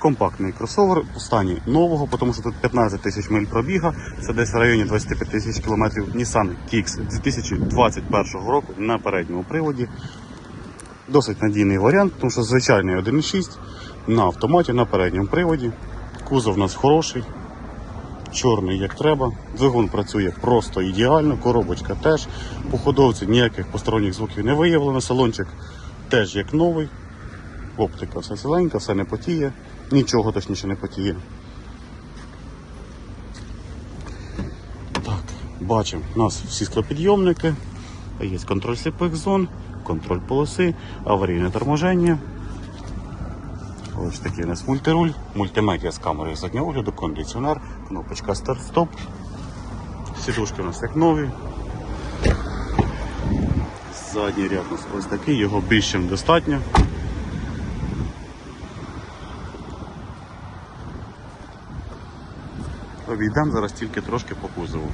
Компактний кросовер у стані нового, тому що тут 15 тисяч миль пробіга, це десь в районі 25 тисяч кілометрів. Nissan Kicks 2021 року на передньому приводі. Досить надійний варіант, тому що звичайний 1.6 на автоматі на передньому приводі. Кузов у нас хороший, чорний як треба. Двигун працює просто ідеально, коробочка теж. По ходовці ніяких посторонніх звуків не виявлено. Салончик теж як новий. Оптика все ціленька, все не потіє, нічого точніше не потіє. Так, бачимо, у нас всі склопідйомники, є контроль сліпих зон, контроль полоси, аварійне торможення. Ось такий у нас мультируль, мультимедіа з камерою заднього огляду, кондиціонер, кнопочка старт-стоп. Сідушки у нас як нові. Задній ряд у нас ось такий, його більш ніж достатньо. Обійдемо зараз тільки трошки по кузову.